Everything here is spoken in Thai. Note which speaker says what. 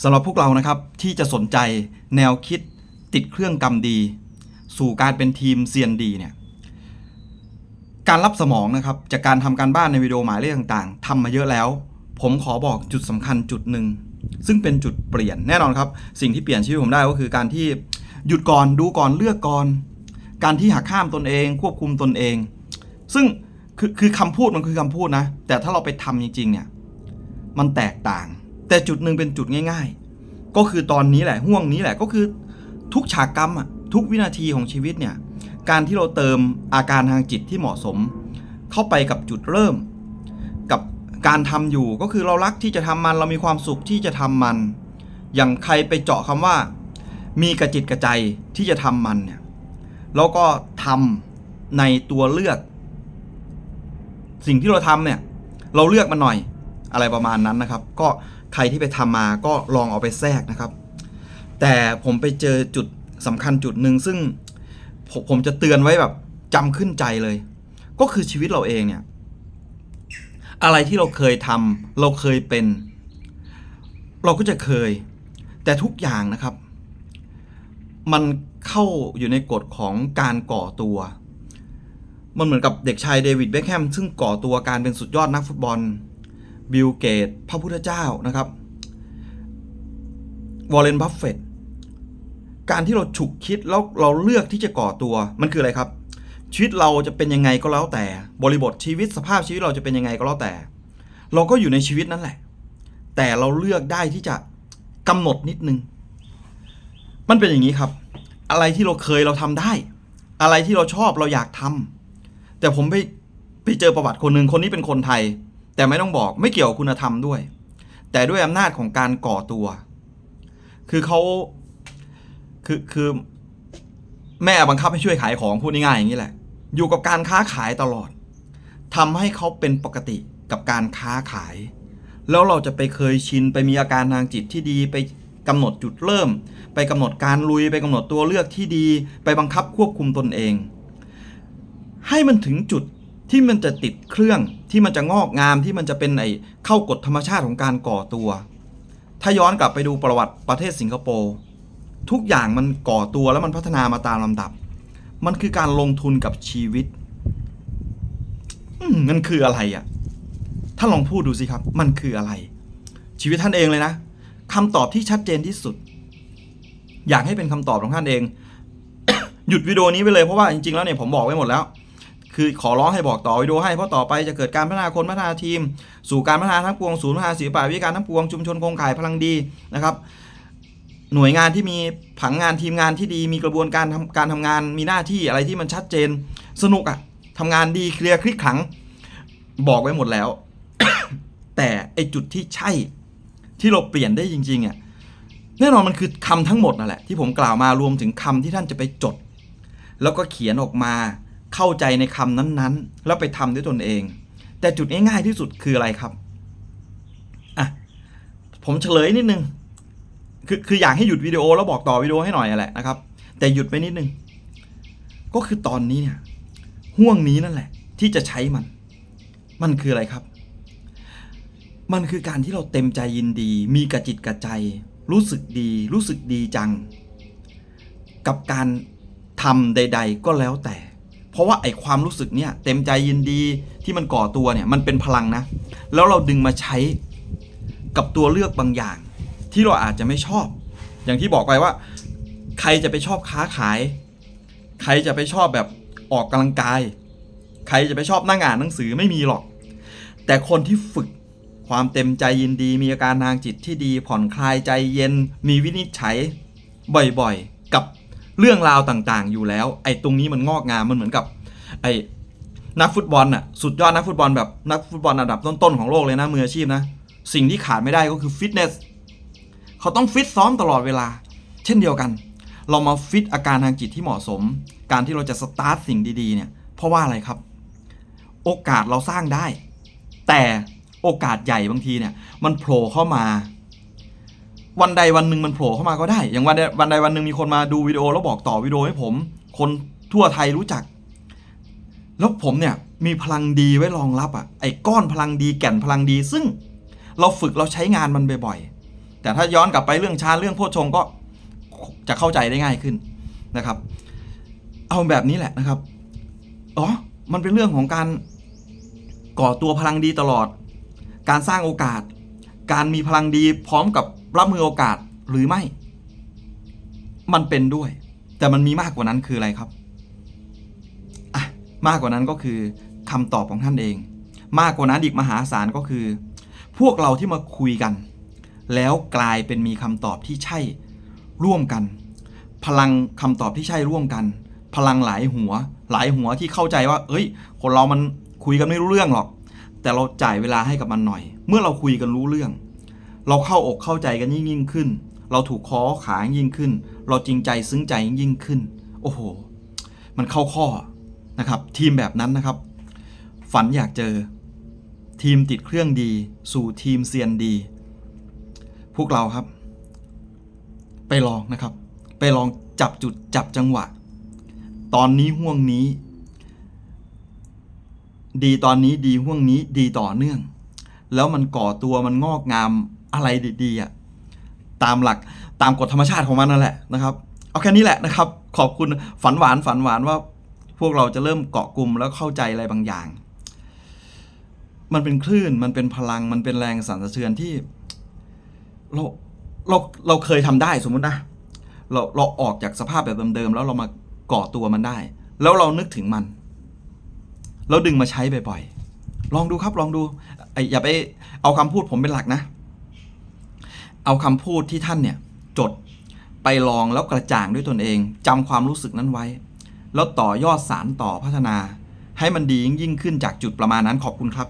Speaker 1: สำหรับพวกเรานะครับที่จะสนใจแนวคิดติดเครื่องกรรมดี สู่การเป็นทีมเซียนดีเนี่ยการรับสมองนะครับจากการทำการบ้านในวิดีโอหมายเลขต่างๆทำมาเยอะแล้ว ผมขอบอกจุดสำคัญจุดหนึ่งซึ่งเป็นจุดเปลี่ยนแน่นอนครับ สิ่งที่เปลี่ยนชีวิตผมได้ก็คือการที่หยุดก่อนดูก่อนเลือกก่อน การที่หักข้ามตนเอง ควบคุมตนเอง ซึ่งคือคือคำพูดมันคือคำพูดนะ แต่ถ้าเราไปทำจริงๆเนี่ยมันแตกต่าง แต่จุดหนึ่งเป็นจุดง่าย ๆ ก็คือตอนนี้แหละห่วงนี้แหละก็คือทุกฉากกรรมอะทุกวินาทีของชีวิตเนี่ยการที่เราเติมอาการทางจิตที่เหมาะสม เข้าไปกับจุดเริ่ม กับการทำอยู่ก็คือเรารักที่จะทำมันเรามีความสุขที่จะทำมัน อย่างใครไปเจาะคำว่า มีกระจิตกระใจที่จะทำมันเนี่ยแล้วก็ทำในตัวเลือก สิ่งที่เราทำเนี่ย เราเลือกมันหน่อยอะไรประมาณนั้นนะครับ ก็ ใครที่ไปทำมาก็ลองเอาไปแทรกนะครับ แต่ผมไปเจอจุดสำคัญจุดหนึ่งซึ่งผมผมจะเตือนไว้แบบจำขึ้นใจเลย ก็คือชีวิตเราเองเนี่ย อะไรที่เราเคยทำเราเคยเป็น เราก็จะเคย แต่ทุกอย่างนะครับ มันเข้าอยู่ในกฎของการก่อตัว มันเหมือนกับเด็กชายเดวิดเบคแฮมซึ่งก่อตัวการเป็นสุดยอดนักฟุตบอล บิลเกต พระพุทธเจ้านะครับวอร์เรนบัฟเฟตการที่เราฉุกคิดแล้วเราเลือกที่จะก่อตัวมันคืออะไรครับ ชีวิตเราจะเป็นยังไงก็แล้วแต่ บริบทชีวิตสภาพชีวิตเราจะเป็นยังไงก็แล้วแต่ เราก็อยู่ในชีวิตนั่นแหละ แต่เราเลือกได้ที่จะกำหนดนิดนึง มันเป็นอย่างนี้ครับ อะไรที่เราเคยเราทำได้ อะไรที่เราชอบเราอยากทำแต่ผมไปไปเจอประวัติคนหนึ่งคนนี้เป็นคนไทย แต่ไม่ต้องบอกไม่เกี่ยวกับคุณธรรมด้วย แต่ด้วยอำนาจของการก่อตัว คือเขาคือคือแม่บังคับให้ช่วยขายของพูดง่ายๆอย่างนี้แหละ อยู่กับการค้าขายตลอดทำให้เขาเป็นปกติกับการค้าขาย แล้วเราจะไปเคยชินไปมีอาการทางจิตที่ดีไปกำหนดจุดเริ่ม ไปกำหนดการลุยไปกำหนดตัวเลือกที่ดี ไปบังคับควบคุมตนเอง ให้มันถึงจุด ที่มันจะติดเครื่องที่มันจะงอกงามที่มันจะเป็นไอเข้ากฎธรรมชาติของการก่อตัว ถ้าย้อนกลับไปดูประวัติประเทศสิงคโปร์ทุกอย่างมันก่อตัวแล้วมันพัฒนามาตามลำดับ มันคือการลงทุนกับชีวิตมันคืออะไรอะ่ะถ้านลองพูดดูสิครับ มันคืออะไร ชีวิตท่านเองเลยนะคำตอบที่ชัดเจนที่สุด อยากให้เป็นคำตอบของท่านเอง หยุดวิดีโอนี้ไปเลยเพราะว่าจริงๆแล้วเนี่ยผมบอกไว้หมดแล้ว คือขอร้องให้บอกต่อวิดีโอให้เพราะต่อไปจะเกิดการพัฒนาคนพัฒนาทีม สู่การพัฒนาทั้งปวงศูนย์พัฒนาศิลปะวิทยาการทั้งปวงชุมชนโครงข่ายพลังดีนะครับ หน่วยงานที่มีผังงานทีมงานที่ดี มีกระบวนการทำการทำงานมีหน้าที่อะไรที่มันชัดเจน สนุกอะทำงานดีเคลียร์คลิกขัง บอกไว้หมดแล้ว แต่ไอจุดที่ใช่ที่เราเปลี่ยนได้จริงๆอะแน่นอนมันคือคำทั้งหมดนั่นแหละที่ผมกล่าวมารวมถึงคำที่ท่านจะไปจด แล้วก็เขียนออกมา เข้าใจในคำนั้นๆ แล้วไปทำด้วยตนเอง แต่จุดง่ายๆที่สุดคืออะไรครับอะผมเฉลยนิดนึงคือคืออยากให้หยุดวิดีโอแล้วบอกต่อวิดีโอให้หน่อยอะแหละนะครับ แต่หยุดไปนิดนึง ก็คือตอนนี้เนี่ยห่วงนี้นั่นแหละ ที่จะใช้มัน มันคืออะไรครับ มันคือการที่เราเต็มใจยินดี มีกระจิตกระใจ รู้สึกดี รู้สึกดีจัง กับการทำใด ๆ ก็แล้วแต่ เพราะว่าไอความรู้สึกเนี่ยเต็มใจยินดีที่มันก่อตัวเนี่ยมันเป็นพลังนะ แล้วเราดึงมาใช้กับตัวเลือกบางอย่าง ที่เราอาจจะไม่ชอบ อย่างที่บอกไปว่า ใครจะไปชอบค้าขาย ใครจะไปชอบแบบออกกำลังกาย ใครจะไปชอบนั่งอ่านหนังสือไม่มีหรอก แต่คนที่ฝึกความเต็มใจยินดี มีอาการทางจิตที่ดีผ่อนคลายใจเย็นมีวินิจฉัย บ่อยๆ กับ เรื่องราวต่างๆ อยู่แล้ว ไอ้ตรงนี้มันงอกงามมันเหมือนกับ ไอ้นักฟุตบอลน่ะสุดยอดนักฟุตบอลแบบนักฟุตบอลอันดับต้นๆของโลกเลยนะมืออาชีพนะสิ่งที่ขาดไม่ได้ก็คือฟิตเนสเขาต้องฟิตซ้อมตลอดเวลา เช่นเดียวกัน เรามาฟิตอาการทางจิตที่เหมาะสม การที่เราจะสตาร์ทสิ่งดีๆเนี่ยเพราะว่าอะไรครับ โอกาสเราสร้างได้ แต่โอกาสใหญ่บางทีเนี่ยมันโผล่เข้ามา วันใดวันหนึ่งมันโผล่เข้ามาก็ได้ อย่างวันใดวันใดวันหนึ่งมีคนมาดูวิดีโอแล้วบอกต่อวิดีโอให้ผม คนทั่วไทยรู้จัก แล้วผมเนี่ยมีพลังดีไว้รองรับอะ่ะ ไอ้ก้อนพลังดีแก่นพลังดี ซึ่งเราฝึกเราใช้งานมันบ่อยๆ แต่ถ้าย้อนกลับไปเรื่องฌาเรื่องโพชฌงก็จะเข้าใจได้ง่ายขึ้นนะครับ เอาแบบนี้แหละนะครับ อ๋อ มันเป็นเรื่องของการก่อตัวพลังดีตลอด การสร้างโอกาส การมีพลังดีพร้อมกับ รับมือโอกาสหรือไม่ มันเป็นด้วย แต่มันมีมากกว่านั้นคืออะไรครับอะมากกว่านั้นก็คือคำตอบของท่านเอง มากกว่านั้นอีกมหาศาลก็คือ พวกเราที่มาคุยกัน แล้วกลายเป็นมีคำตอบที่ใช่ร่วมกัน พลังคำตอบที่ใช่ร่วมกัน พลังหลายหัว หลายหัวที่เข้าใจว่า เอ้ย คนเรามันคุยกันไม่รู้เรื่องหรอก แต่เราจ่ายเวลาให้กับมันหน่อย เมื่อเราคุยกันรู้เรื่อง เราเข้าอกเข้าใจกันยิ่งยิ่งขึ้น เราถูกคอขายิ่งขึ้น เราจริงใจซึ้งใจยิ่งขึ้น โอ้โห มันเข้าข้อนะครับ ทีมแบบนั้นนะครับ ฝันอยากเจอ ทีมติดเครื่องดี สู่ทีมเซียนดี พวกเราครับ ไปลองนะครับ ไปลองจับจุดจับจังหวะ ตอนนี้ห่วงนี้ ดีตอนนี้ดีห่วงนี้ดีต่อเนื่อง แล้วมันก่อตัวมันงอกงาม อะไรดีๆอะตามหลักตามกฎธรรมชาติของมันนั่นแหละนะครับเอาแค่นี้แหละนะครับ ขอบคุณฝันหวานฝันหวานว่าพวกเราจะเริ่มเกาะกลุ่มแล้วเข้าใจอะไรบางอย่าง มันเป็นคลื่นมันเป็นพลังมันเป็นแรงสั่นสะเทือนที่เราเราเราเคยทำได้สมมุตินะเราเราออกจากสภาพแบบเดิมๆแล้วเรามาก่อตัวมันได้ แล้วเรานึกถึงมันแล้วดึงมาใช้บ่อยๆลองดูครับลองดูไอ้อย่าไปเอาคำพูดผมเป็นหลักนะ เอาคำพูดที่ท่านเนี่ยจดไปลองแล้วกระจ่างด้วยตนเองจำความรู้สึกนั้นไว้ แล้วต่อยอดสารต่อพัฒนา ให้มันดียิ่งขึ้นจากจุดประมาณนั้นขอบคุณครับ